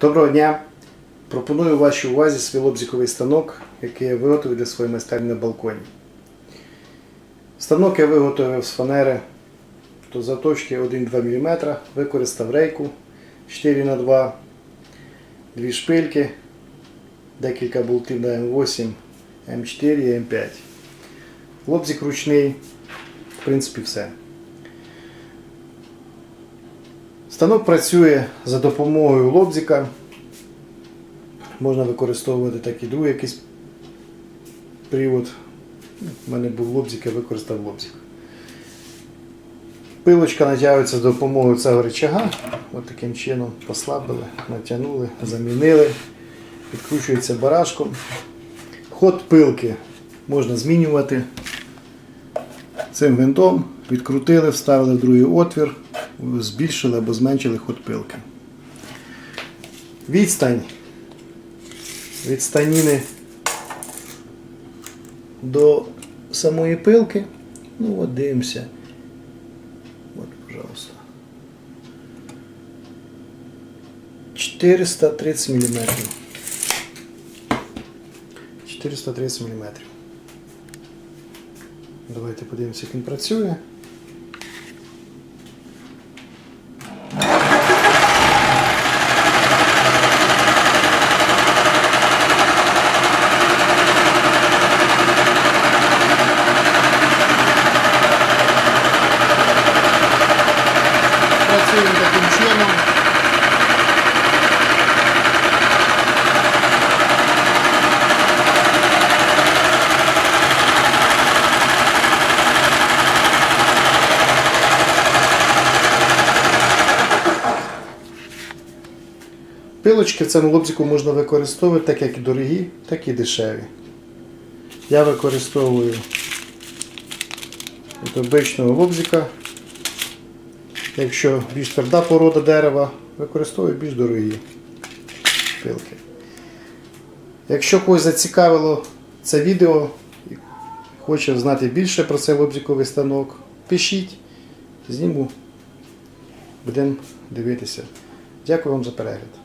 Доброго дня! Пропоную вашій увазі свій лобзиковий станок, який я виготовив для своєї майстерні на балконі. Станок я виготовив з фанери то заточки 1-2 мм, використав рейку 4х2, дві шпильки, декілька болтів на М8, М4 і М5. Лобзик ручний, в принципі, все. Станок працює за допомогою лобзика. Можна використовувати так і другий якийсь привод. У мене був лобзик, я використав лобзик. Пилочка натягується за допомогою цього рычага. От таким чином послабили, натягнули, замінили. Підкручується барашком. Ход пилки можна змінювати. Цим винтом відкрутили, вставили в другий отвір, збільшили або зменшили ход пилки. Відстань від станіни до самої пилки. Ну от дивимося. От, пожалуйста. 430 мм. 430 мм. Давайте подивимося, як він працює він таким чином. Пилочки в цьому лобзику можна використовувати так як і дорогі, так і дешеві. Я використовую від обичного лобзика. Якщо більш тверда порода дерева, використовую більш дорогі пилки. Якщо когось зацікавило це відео і хоче знати більше про цей лобзиковий станок, пишіть, зніму. Будемо дивитися. Дякую вам за перегляд.